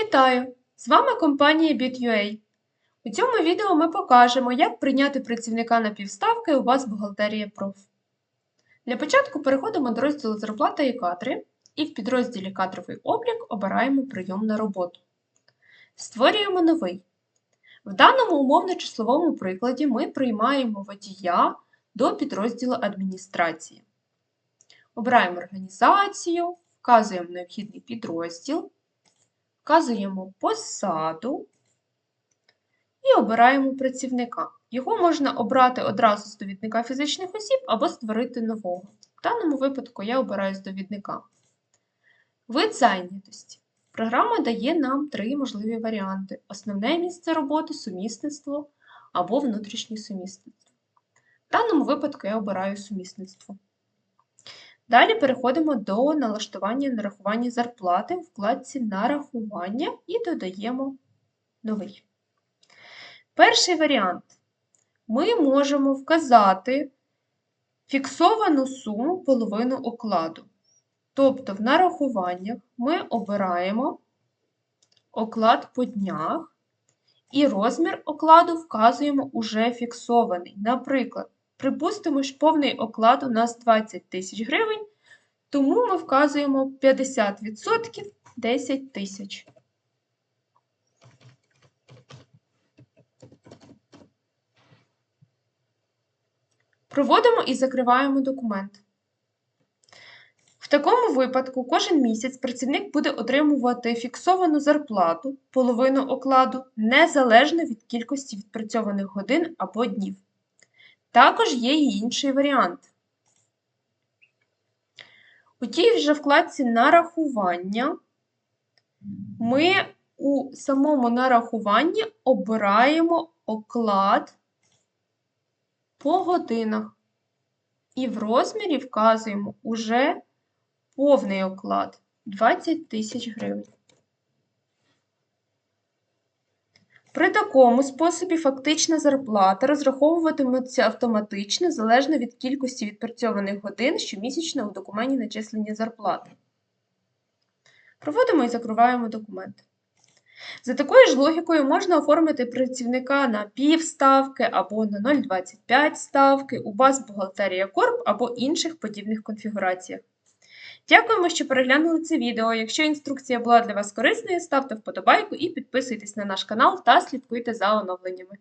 Вітаю! З вами компанія BitUA. У цьому відео ми покажемо, як прийняти працівника на півставки у вас бухгалтерія проф. Для початку переходимо до розділу Зарплата і кадри і в підрозділі Кадровий облік обираємо Прийом на роботу. Створюємо новий. В даному умовно-числовому прикладі ми приймаємо водія до підрозділу Адміністрації. Обираємо організацію, вказуємо необхідний підрозділ, вказуємо посаду і обираємо працівника. Його можна обрати одразу з довідника фізичних осіб або створити нового. В даному випадку я обираю з довідника. Вид зайнятості. Програма дає нам три можливі варіанти: основне місце роботи, сумісництво або внутрішнє сумісництво. В даному випадку я обираю сумісництво. Далі переходимо до налаштування нарахування зарплати в вкладці Нарахування і додаємо новий. Перший варіант. Ми можемо вказати фіксовану суму половину окладу. Тобто в нарахуваннях ми обираємо оклад по днях і розмір окладу вказуємо уже фіксований. Наприклад, припустимо, що повний оклад у нас 20 тисяч гривень, тому ми вказуємо 50% 10 тисяч. Проводимо і закриваємо документ. В такому випадку кожен місяць працівник буде отримувати фіксовану зарплату, половину окладу, незалежно від кількості відпрацьованих годин або днів. Також є і інший варіант. У тій вже вкладці нарахування ми у самому нарахуванні обираємо оклад по годинах. І в розмірі вказуємо уже повний оклад 20 тисяч гривень. При такому способі фактична зарплата розраховуватиметься автоматично залежно від кількості відпрацьованих годин щомісячно у документі начислення зарплати. Проводимо і закриваємо документ. За такою ж логікою можна оформити працівника на півставки або на 0,25 ставки у баз бухгалтерія Корп або інших подібних конфігураціях. Дякуємо, що переглянули це відео. Якщо інструкція була для вас корисною, ставте вподобайку і підписуйтесь на наш канал та слідкуйте за оновленнями.